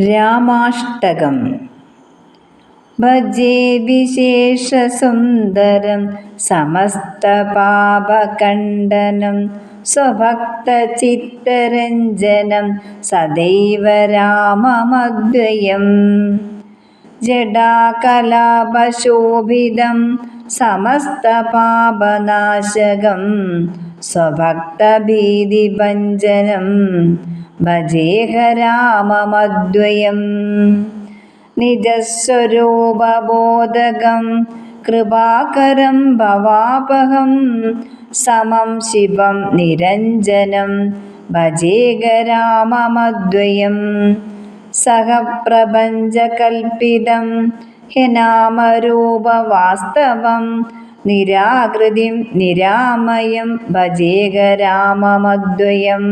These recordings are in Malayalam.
രാമാഷ്ടകം. ഭജേ വിശേഷസുന്ദരം സമസ്തപാപകണ്ഡനം സ്വഭക്തചിത്തരഞ്ജനം സദൈവ രാമമദ്വയം. ജഡാകലാപശോഭിതം സമസ്തപാപനാശകം സ്വഭക്തഭീതിഭഞ്ജനം ഭജേഹ രാമമദ്വയം നിജസ്വരൂപബോധകം കൃപാകരം ഭവാപഹം സമം ശിവം നിരഞ്ജനം ഭജേക രാമമദ്വയം സഹപ്രപഞ്ചകൽപ്പിതം ഹിനാമരൂപവാസ്തവം നിരാകൃതിം നിരാമയം ഭജേക രാമമദ്വയം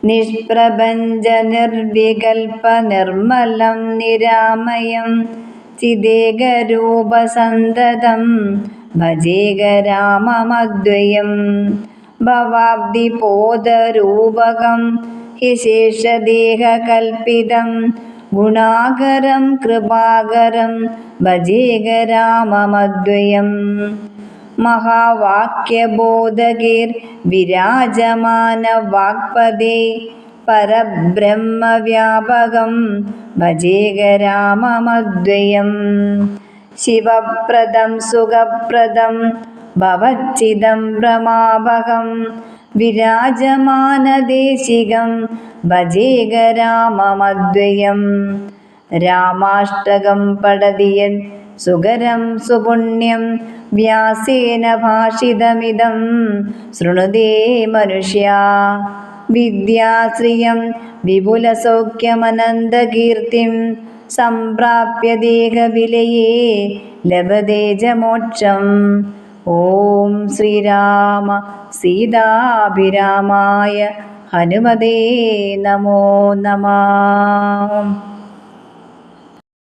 നിഷ്പ്രപഞ്ചനിർവികൽപ്പനിർമ്മലം നിരാമയം. ചിദേകരൂപസന്തതം ഭജേക രാമമദ്വയം ഭവാബ്ദിപോതരൂപകം ഹിശേഷദേഹകൽപ്പിതം ഗുണാകരം കൃപാകരം ഭജേക രാമമദ്വയം മഹാവാക്യബോധകേർ വിരാജമാന വാക്പദേ പരബ്രഹ്മവ്യാപകം ഭജേകരാമമദ്വയം. ശിവപ്രദം സുഖപ്രദം ഭവച്ചിദം ഭ്രമാപകം വിരാജമാനദേശികം ഭജേകരാമമദ്വയം. രാമാഷ്ടകം പടതിയൻ സുകരം സുപുണ്യം വ്യാസേന ഭാഷിതമിതം. ശൃണുതേ മനുഷ്യ വിദ്യാശ്രിയം വിപുലസൗഖ്യമനന്തകീർത്തിം. സംപ്രാപ്യ ദേഹവിലയേ ലഭതേ ഓം ശ്രീരാമ സീതാഭിരാമായ ഹനുമതേ നമോ നമ.